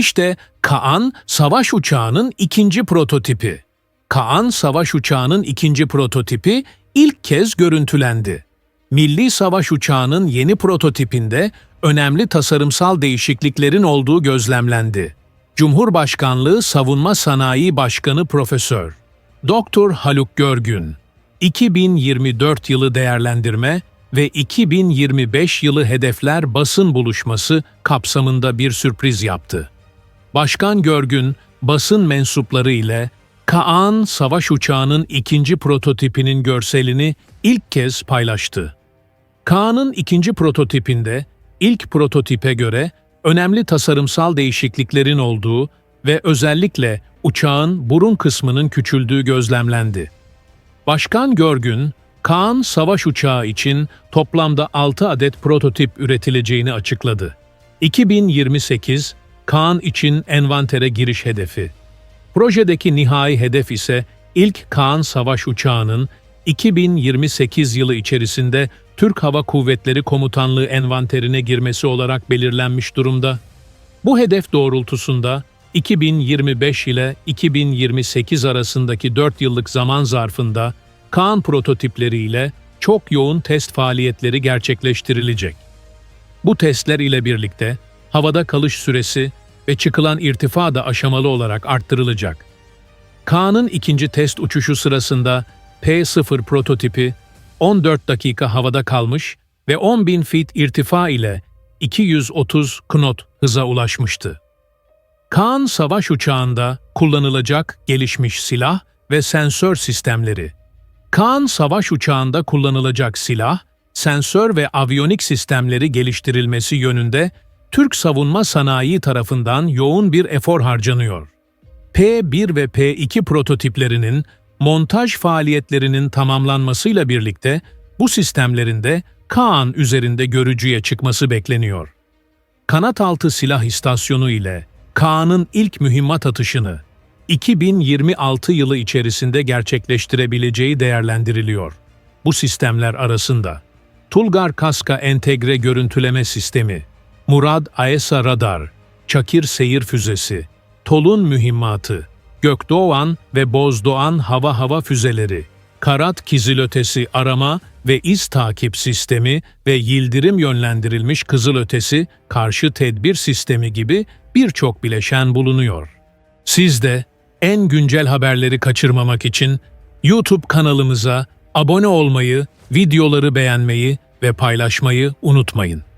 İşte Kaan savaş uçağının ikinci prototipi. Kaan savaş uçağının ikinci prototipi ilk kez görüntülendi. Milli savaş uçağının yeni prototipinde önemli tasarımsal değişikliklerin olduğu gözlemlendi. Cumhurbaşkanlığı Savunma Sanayi Başkanı Profesör Doktor Haluk Görgün 2024 yılı değerlendirme ve 2025 yılı hedefler basın buluşması kapsamında bir sürpriz yaptı. Başkan Görgün, basın mensupları ile Kaan savaş uçağının ikinci prototipinin görselini ilk kez paylaştı. Kaan'ın ikinci prototipinde ilk prototipe göre önemli tasarımsal değişikliklerin olduğu ve özellikle uçağın burun kısmının küçüldüğü gözlemlendi. Başkan Görgün, Kaan savaş uçağı için toplamda 6 adet prototip üretileceğini açıkladı. 2028 Kaan için envantere giriş hedefi. Projedeki nihai hedef ise ilk Kaan savaş uçağının 2028 yılı içerisinde Türk Hava Kuvvetleri Komutanlığı envanterine girmesi olarak belirlenmiş durumda. Bu hedef doğrultusunda 2025 ile 2028 arasındaki 4 yıllık zaman zarfında Kaan prototipleriyle çok yoğun test faaliyetleri gerçekleştirilecek. Bu testler ile birlikte havada kalış süresi ve çıkılan irtifa da aşamalı olarak arttırılacak. Kaan'ın ikinci test uçuşu sırasında P0 prototipi 14 dakika havada kalmış ve 10.000 feet irtifa ile 230 knot hıza ulaşmıştı. Kaan savaş uçağında kullanılacak gelişmiş silah ve sensör sistemleri. Kaan savaş uçağında kullanılacak silah, sensör ve aviyonik sistemleri geliştirilmesi yönünde Türk savunma sanayi tarafından yoğun bir efor harcanıyor. P1 ve P2 prototiplerinin montaj faaliyetlerinin tamamlanmasıyla birlikte bu sistemlerin de Kaan üzerinde görücüye çıkması bekleniyor. Kanataltı Silah İstasyonu ile Kaan'ın ilk mühimmat atışını 2026 yılı içerisinde gerçekleştirebileceği değerlendiriliyor. Bu sistemler arasında Tulgar Kaska Entegre Görüntüleme Sistemi, Murad AESA Radar, Çakir Seyir Füzesi, Tolun Mühimmatı, Gökdoğan ve Bozdoğan Hava Hava Füzeleri, Karat Kizilötesi Arama ve İz Takip Sistemi ve Yildirim Yönlendirilmiş Kızılötesi Karşı Tedbir Sistemi gibi birçok bileşen bulunuyor. Siz de en güncel haberleri kaçırmamak için YouTube kanalımıza abone olmayı, videoları beğenmeyi ve paylaşmayı unutmayın.